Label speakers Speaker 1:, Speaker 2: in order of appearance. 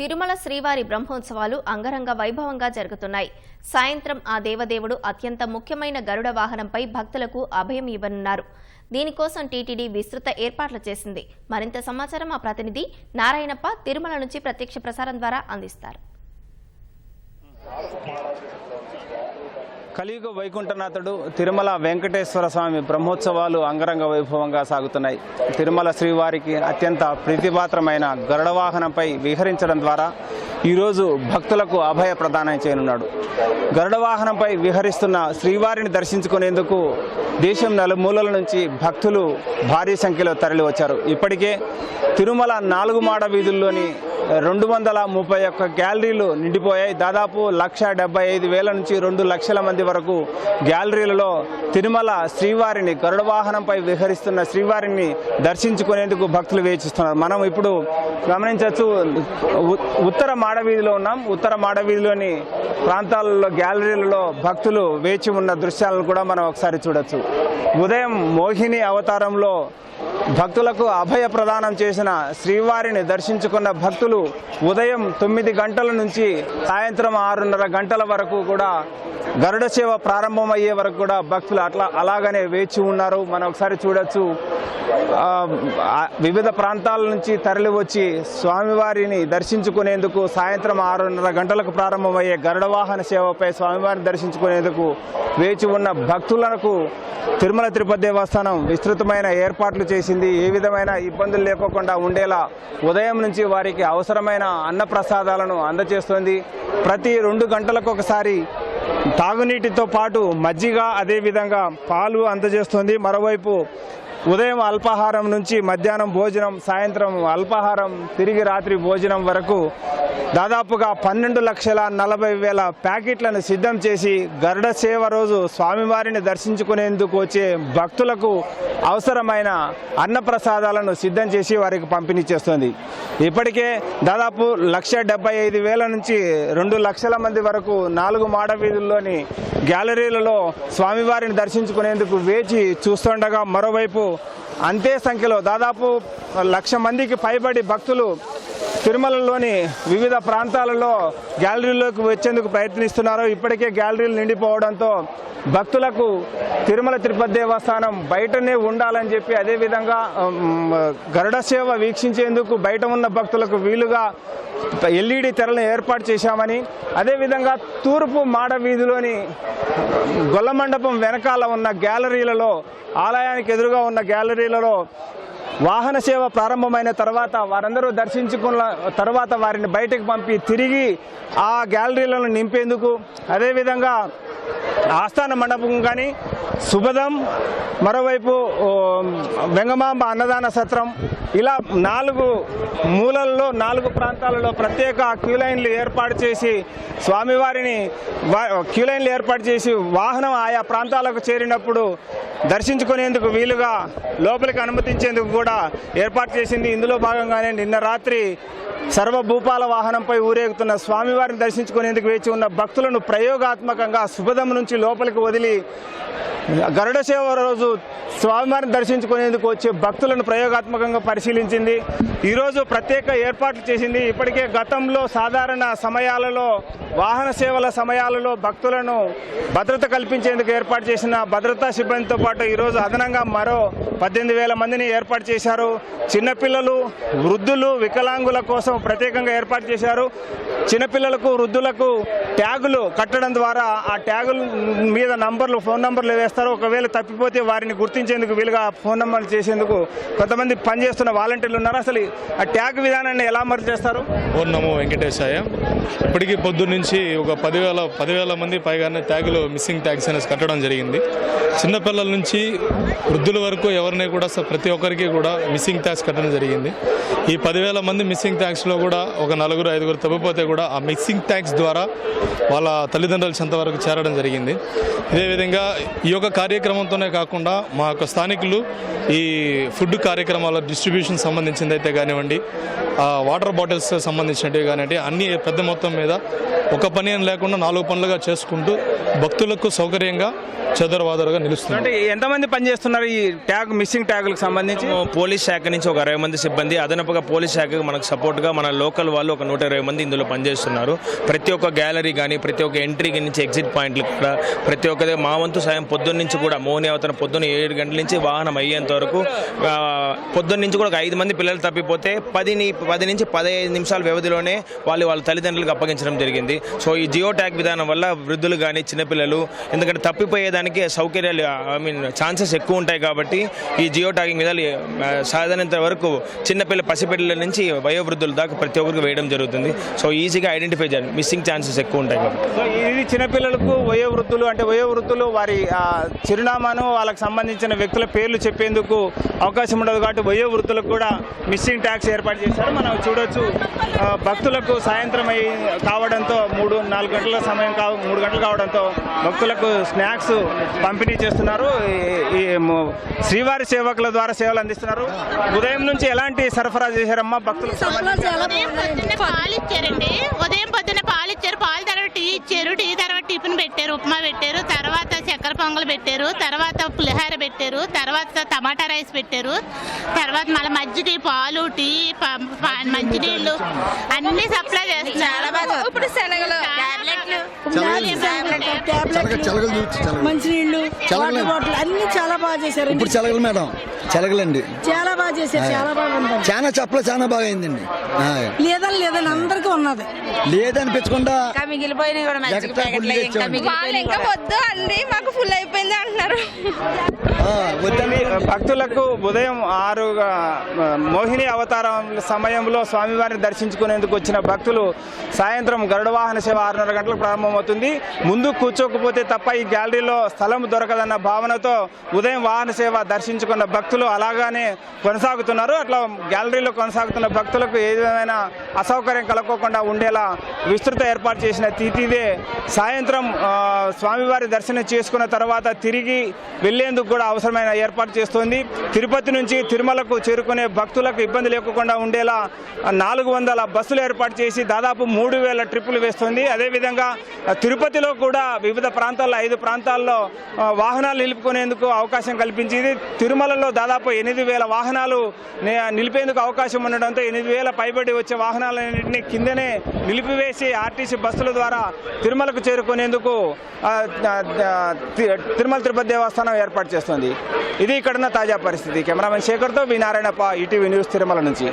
Speaker 1: తిరుమల శ్రీవారి బ్రహ్మోత్సవాలు అంగరంగ వైభవంగా జరుగుతున్నాయి. సాయంత్రం ఆ దేవదేవుడు అత్యంత ముఖ్యమైన గరుడ వాహనంపై భక్తులకు అభయం ఇవ్వనున్నారు. దీనికోసం టీటీడీ విస్తృత ఏర్పాట్లు చేసింది. మరింత సమాచారం మా ప్రతినిధి నారాయణప్ప తిరుమల నుంచి ప్రత్యక్ష ప్రసారం ద్వారా అందిస్తారు.
Speaker 2: కలియుగ వైకుంఠనాథుడు తిరుమల వెంకటేశ్వర స్వామి బ్రహ్మోత్సవాలు అంగరంగ వైభవంగా సాగుతున్నాయి. తిరుమల శ్రీవారికి అత్యంత ప్రీతిపాత్రమైన గరుడవాహనంపై విహరించడం ద్వారా ఈరోజు భక్తులకు అభయ ప్రదానం చేయనున్నాడు. గరుడ వాహనంపై విహరిస్తున్న శ్రీవారిని దర్శించుకునేందుకు దేశం నలుమూలల నుంచి భక్తులు భారీ సంఖ్యలో తరలి వచ్చారు ఇప్పటికే తిరుమల నాలుగు మాడ వీధుల్లోని రెండు వందల ముప్పై ఒక్క గ్యాలరీలు నిండిపోయాయి. దాదాపు లక్ష డెబ్బై ఐదు వేల నుంచి రెండు లక్షల మంది వరకు గ్యాలరీలలో తిరుమల శ్రీవారిని గరుడ వాహనంపై విహరిస్తున్న శ్రీవారిని దర్శించుకునేందుకు భక్తులు వేచిస్తున్నారు. మనం ఇప్పుడు గమనించవచ్చు ఉత్తర మాడవీధిలో ఉన్నాం. ఉత్తర మాడవీధిలోని ప్రాంతాలలో గ్యాలరీలలో భక్తులు వేచి ఉన్న దృశ్యాలను కూడా మనం ఒకసారి చూడొచ్చు. ఉదయం మోహిని అవతారంలో భక్తులకు అభయ ప్రదానం చేసిన శ్రీవారిని దర్శించుకున్న భక్తులు ఉదయం తొమ్మిది గంటల నుంచి సాయంత్రం ఆరున్నర గంటల వరకు కూడా గరుడ సేవ ప్రారంభమయ్యే వరకు కూడా భక్తులు అట్లా అలాగనే వేచి ఉన్నారు. మనం ఒకసారి చూడొచ్చు. వివిధ ప్రాంతాల నుంచి తరలి వచ్చి స్వామివారిని దర్శించుకునేందుకు సాయంత్రం ఆరున్నర గంటలకు ప్రారంభమయ్యే గరుడ వాహన సేవపై స్వామివారిని దర్శించుకునేందుకు వేచి ఉన్న భక్తులకు తిరుమల తిరుపతి దేవస్థానం విస్తృతమైన ఏర్పాట్లు చేసింది. ఏ విధమైన ఇబ్బందులు లేకోకుండా ఉండేలా ఉదయం నుంచి వారికి అవసరమైన అన్న ప్రసాదాలను అందజేస్తోంది. ప్రతి రెండు గంటలకు ఒకసారి తాగునీటితో పాటు మజ్జిగ అదేవిధంగా పాలు అందజేస్తుంది. మరోవైపు ఉదయం అల్పాహారం నుంచి మధ్యాహ్నం భోజనం సాయంత్రం అల్పాహారం తిరిగి రాత్రి భోజనం వరకు దాదాపుగా పన్నెండు లక్షల నలభై వేల ప్యాకెట్లను సిద్ధం చేసి గరుడ సేవ రోజు స్వామివారిని దర్శించుకునేందుకు వచ్చే భక్తులకు అవసరమైన అన్నప్రసాదాలను సిద్ధం చేసి వారికి పంపిణీ చేస్తుంది. ఇప్పటికే దాదాపు లక్ష ఐదు వేల నుంచి రెండు లక్షల మంది వరకు నాలుగు మాడ వీధుల్లోని గ్యాలరీలలో స్వామివారిని దర్శించుకునేందుకు వేచి చూస్తుండగా మరోవైపు అంతే సంఖ్యలో దాదాపు లక్ష మందికి పైబడి భక్తులు తిరుమలలోని వివిధ ప్రాంతాలలో గ్యాలరీలోకి వచ్చేందుకు ప్రయత్నిస్తున్నారు. ఇప్పటికే గ్యాలరీలు నిండిపోవడంతో భక్తులకు తిరుమల తిరుపతి దేవస్థానం బయటనే ఉండాలని చెప్పి అదేవిధంగా గరుడ సేవ వీక్షించేందుకు బయట ఉన్న భక్తులకు వీలుగా ఎల్ఈడి తెరలను ఏర్పాటు చేశామని అదేవిధంగా తూర్పు మాడ వీధిలోని గొల్ల మండపం వెనకాల ఉన్న గ్యాలరీలలో ఆలయానికి ఎదురుగా ఉన్న గ్యాలరీలలో వాహన సేవ ప్రారంభమైన తర్వాత వారందరూ దర్శించుకున్న తర్వాత వారిని బయటకు పంపి తిరిగి ఆ గ్యాలరీలను నింపేందుకు అదేవిధంగా ఆస్థాన మండపం కానీ సుభదం మరోవైపు వెంగమాంబ అన్నదాన సత్రం. ఇలా నాలుగు మూలల్లో నాలుగు ప్రాంతాలలో ప్రత్యేక క్యూ లైన్లు ఏర్పాటు చేసి స్వామివారిని క్యూ లైన్లు ఏర్పాటు చేసి వాహనం ఆయా ప్రాంతాలకు చేరినప్పుడు దర్శించుకునేందుకు వీలుగా లోపలికి అనుమతించేందుకు కూడా ఏర్పాటు చేసింది. ఇందులో భాగంగానే నిన్న రాత్రి సర్వభూపాల వాహనంపై ఊరేగుతున్న స్వామివారిని దర్శించుకునేందుకు వేచి ఉన్న భక్తులను ప్రయోగాత్మకంగా శుభదం నుంచి లోపలికి వదిలి గరుడ సేవ రోజు స్వామివారిని దర్శించుకునేందుకు వచ్చే భక్తులను ప్రయోగాత్మకంగా పరిశీలించింది. ఈరోజు ప్రత్యేక ఏర్పాట్లు చేసింది. ఇప్పటికే గతంలో సాధారణ సమయాలలో వాహన సేవల సమయాలలో భక్తులను భద్రత కల్పించేందుకు ఏర్పాటు చేసిన భద్రతా సిబ్బందితో పాటు ఈరోజు అదనంగా మరో పద్దెనిమిది వేల మందిని ఏర్పాటు చేశారు. చిన్నపిల్లలు వృద్ధులు వికలాంగుల కోసం ప్రత్యేకంగా ఏర్పాటు చేశారు. చిన్నపిల్లలకు వృద్ధులకు ట్యాగులు కట్టడం ద్వారా ఆ ట్యాగుల మీద నంబర్లు ఫోన్ నంబర్లు వేస్తారు. ఒకవేళ తప్పిపోతే వారిని గుర్తించేందుకు వీలుగా ఫోన్ నంబర్లు చేసేందుకు కొంతమంది పనిచేస్తున్న వాలంటీర్లు ఉన్నారు. అసలు ఆ ట్యాగ్ విధానాన్ని ఎలా అమలు చేస్తారు?
Speaker 3: ఓం నమో వెంకటేశాయ. ఇప్పటికీ పొద్దున్న ఒక పదివేల పదివేల మంది పైగానే ట్యాగులు మిస్సింగ్ ట్యాగ్స్ అనేసి కట్టడం జరిగింది. చిన్నపిల్లల నుంచి వృద్ధుల వరకు ఎవరిని కూడా ప్రతి ఒక్కరికి కూడా మిస్సింగ్ ట్యాగ్స్ కట్టడం జరిగింది. ఈ పదివేల మంది మిస్సింగ్ లో కూడా ఒక నలుగురు ఐదుగురు తప్పిపోతే కూడా ఆ మిక్సింగ్ ట్యాంక్స్ ద్వారా వాళ్ళ తల్లిదండ్రుల చెంత వరకు చేరడం జరిగింది. ఇదే విధంగా ఈ యొక్క కార్యక్రమంతోనే కాకుండా మా యొక్క స్థానికులు ఈ ఫుడ్ కార్యక్రమాల డిస్ట్రిబ్యూషన్ సంబంధించింది అయితే కానివ్వండి వాటర్ బాటిల్స్ సంబంధించినవి కానివ్వండి అన్ని పెద్ద మొత్తం మీద ఒక పని అని లేకుండా నాలుగు పనులుగా చేసుకుంటూ భక్తులకు సౌకర్యంగా చెదరవాదరుగా నిలుస్తుంది.
Speaker 2: అంటే ఎంతమంది పనిచేస్తున్నారు ఈ ట్యాగ్ మిస్సింగ్ ట్యాగులకు సంబంధించి?
Speaker 4: పోలీస్ శాఖ నుంచి ఒక అరవై మంది సిబ్బంది అదనపుగా పోలీస్ శాఖకు మనకు సపోర్ట్గా మన లోకల్ వాళ్ళు ఒక నూట ఇరవై మంది ఇందులో పనిచేస్తున్నారు. ప్రతి ఒక్క గ్యాలరీ కానీ ప్రతి ఒక్క ఎంట్రీ నుంచి ఎగ్జిట్ పాయింట్లు కూడా ప్రతి ఒక్కదే మా వంతు సాయం పొద్దున్న నుంచి కూడా మోని అవతల పొద్దున్న ఏడు గంటల నుంచి వాహనం అయ్యేంత వరకు పొద్దున్న నుంచి కూడా ఒక ఐదు మంది పిల్లలు తప్పిపోతే పది ని- పది నుంచి పదిహేను నిమిషాల వ్యవధిలోనే వాళ్ళు వాళ్ళ తల్లిదండ్రులకు అప్పగించడం జరిగింది. సో ఈ జియో ట్యాగ్ విధానం వల్ల వృద్ధులు కానీ చిన్నపిల్లలు ఎందుకంటే తప్పిపోయేదానికి సౌకర్యాలు ఐ మీన్ ఛాన్సెస్ ఎక్కువ ఉంటాయి కాబట్టి ఈ జియో ట్యాగింగ్ మీద సాధనంత వరకు చిన్నపిల్ల పసిపిల్లల నుంచి వయోవృద్ధుల దాకా ప్రతి ఒక్కరికి వేయడం జరుగుతుంది. సో ఈజీగా ఐడెంటిఫై చేయాలి. మిస్సింగ్ ఛాన్సెస్ ఎక్కువ ఉంటాయి
Speaker 2: సో ఇది చిన్నపిల్లలకు వయోవృద్ధులు అంటే వయోవృద్ధులు వారి చిరునామాను వాళ్ళకి సంబంధించిన వ్యక్తుల పేర్లు చెప్పేందుకు అవకాశం ఉండదు కాబట్టి వయోవృద్ధులకు కూడా మిస్సింగ్ ట్యాక్స్ ఏర్పాటు చేశారు. మనం చూడొచ్చు భక్తులకు సాయంత్రం అయి కావడంతో మూడు నాలుగు గంటల సమయం కావ మూడు గంటలు కావడంతో భక్తులకు స్నాక్స్ పంపిణీ చేస్తున్నారు. ఈ- శ్రీవారి సేవకుల ద్వారా సేవలు అందిస్తున్నారు. ఉదయం నుంచి ఎలాంటి సరఫరా చేశారమ్మా భక్తులు
Speaker 5: పాలు ఇచ్చారండి. ఉదయం పొద్దున్న పాలు ఇచ్చారు. పాలు తర్వాత టీ ఇచ్చారు. టీ తర్వాత టిఫిన్ పెట్టారు. ఉప్మా పెట్టారు. తర్వాత పొంగల్ పెట్టారు తర్వాత పులిహార పెట్టారు తర్వాత టమాటా రైస్ పెట్టారు తర్వాత మళ్ళీ మజ్జిగ పాలు టీ మంచినీళ్ళు అన్ని సప్లై చేస్తున్నారు.
Speaker 6: ఇప్పుడు శనగలు
Speaker 7: మంచినీళ్ళు. వాటర్ బాటిల్ అన్ని చాలా బాగా చేశారండి
Speaker 8: ఇప్పుడు చలగలు మేడం. చలగలండి.
Speaker 7: చాలా బాగా చేశారు చాలా బాగా ఉందండి.
Speaker 8: చాలా చెప్పలు చాలా బాగా అయిందండి.
Speaker 7: లేదని లేదని అందరికీ ఉన్నది.
Speaker 8: లేదనిపించకుండా
Speaker 6: ఇంకా మిగిలిపోయినాయి కూడా ఇంకా వద్దు అండి మాకు ఫుల్ అయిపోయింది అంటున్నారు.
Speaker 2: భక్తులకు ఉదయం ఆరు మోహిని అవతారం సమయంలో స్వామివారిని దర్శించుకునేందుకు వచ్చిన భక్తులు సాయంత్రం గరుడ వాహన సేవ ఆరున్నర గంటలకు ప్రారంభమవుతుంది. ముందు కూర్చోకపోతే తప్ప ఈ గ్యాలరీలో స్థలం దొరకదన్న భావనతో ఉదయం వాహన సేవ దర్శించుకున్న భక్తులు అలాగానే కొనసాగుతున్నారు. అట్లా గ్యాలరీలో కొనసాగుతున్న భక్తులకు ఏ విధమైన అసౌకర్యం కలగకుండా ఉండేలా విస్తృత ఏర్పాటు చేసిన తీతిదే సాయంత్రం స్వామివారి దర్శనం చేసుకున్న తర్వాత తర్వాత తిరిగి వెళ్ళేందుకు కూడా అవసరమైన ఏర్పాటు చేస్తోంది. తిరుపతి నుంచి తిరుమలకు చేరుకునే భక్తులకు ఇబ్బంది లేకుండా ఉండేలా నాలుగు వందల బస్సులు ఏర్పాటు చేసి దాదాపు మూడు వేల ట్రిప్పులు వేస్తుంది. అదేవిధంగా తిరుపతిలో కూడా వివిధ ప్రాంతాల్లో ఐదు ప్రాంతాల్లో వాహనాలు నిలుపుకునేందుకు అవకాశం కల్పించింది. తిరుమలలో దాదాపు ఎనిమిది వేల వాహనాలు నిలిపేందుకు అవకాశం ఉండడంతో ఎనిమిది వేల పైబడి వచ్చే వాహనాలన్నింటినీ కిందనే నిలిపివేసి ఆర్టీసీ బస్సుల ద్వారా తిరుమలకు చేరుకునేందుకు తిరుమల తిరుపతి దేవస్థానం ఏర్పాటు చేస్తుంది. ఇది ఇక్కడున్న తాజా పరిస్థితి. Cameraman శేఖర్తో V Narayanappa ETV news Tirumala నుంచి.